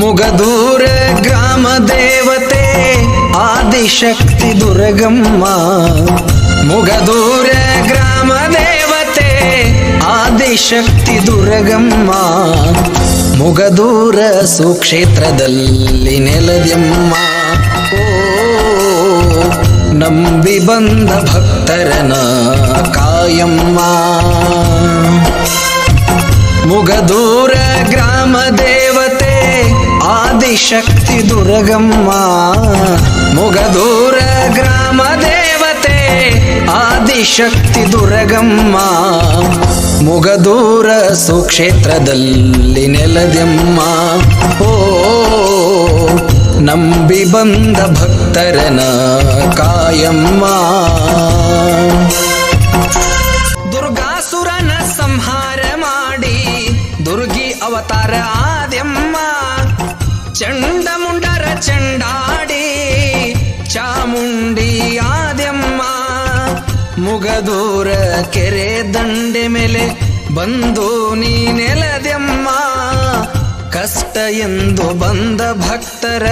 ಮುಗದೂರ ಗ್ರಾಮ ದೇವತೆ ಆದಿಶಕ್ತಿ ದುರ್ಗಮ್ಮ ಮುಗದೂರ ಗ್ರಾಮ ದೇವತೆ ಆದಿಶಕ್ತಿ ದುರ್ಗಮ್ಮ ಮುಗದೂರ ಸುಕ್ಷೇತ್ರದಲ್ಲಿ ನೆಲದ್ಯಮ್ಮ ಓ ನಂಬಿ ಬಂದ ಭಕ್ತರನ ಕಾಯಮ್ಮ ಮುಗದೂರ ಗ್ರಾಮ ದೇವತೆ ಆದಿಶಕ್ತಿ ದುರ್ಗಮ್ಮ. ಮುಗದೂರ ಗ್ರಾಮ ದೇವತೆ, ಆದಿಶಕ್ತಿ ದುರ್ಗಮ್ಮ. ಮುಗದೂರ ಸುಕ್ಷೇತ್ರದಲ್ಲಿ ನೆಲದೆಮ್ಮ. ಓ, ನಂಬಿ ಬಂದ ಭಕ್ತರನ ಕಾಯಮ್ಮ. ದುರ್ಗಾಸುರನ ಸಂಹಾರ ಮಾಡಿ, ದುರ್ಗಿ ಅವತಾರ ಆದ್ಯಮ್ಮ ಚಂಡ ಮುಂಡರ ಚಂಡಾಡಿ, ಚಾಮುಂಡಿ ಆದ್ಯಮ್ಮ, ಮುಗದೂರ ಕೆರೆ ದಂಡೆ ಮೇಲೆ ಬಂದು ನೀ ನೆಲದೆಮ್ಮ. ಕಷ್ಟ ಎಂದು ಬಂದ ಭಕ್ತರ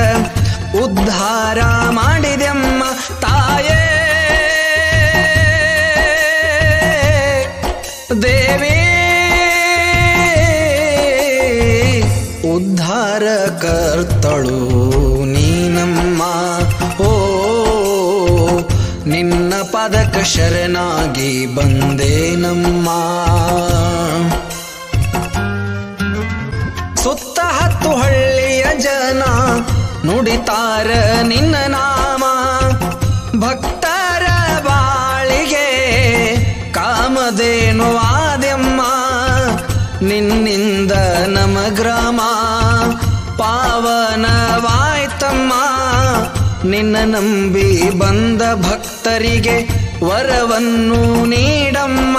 ಉದ್ಧಾರ ಮಾಡಿದೆಮ್ಮ ತಾಯೇ. ಉದ್ಧಾರ ಕರ್ತಳು, ನೀನಮ್ಮ. ಓ, ನಿನ್ನ ಪದಕ ಶರಣಾಗಿ ಬಂದೇನಮ್ಮ. ಸುತ್ತ ಹತ್ತು ಹಳ್ಳಿಯ ಜನ ನುಡಿತಾರ ನಿನ್ನ ನಾಮ. ಭಕ್ತರ ಬಾಳಿಗೆ ಕಾಮದೇನುವ ನಿನ್ನಿಂದ ನಮ ಗ್ರಾಮ ಪಾವನವಾಯ್ತಮ್ಮ. ನಿನ್ನ ನಂಬಿ ಬಂದ ಭಕ್ತರಿಗೆ ವರವನ್ನು ನೀಡಮ್ಮ.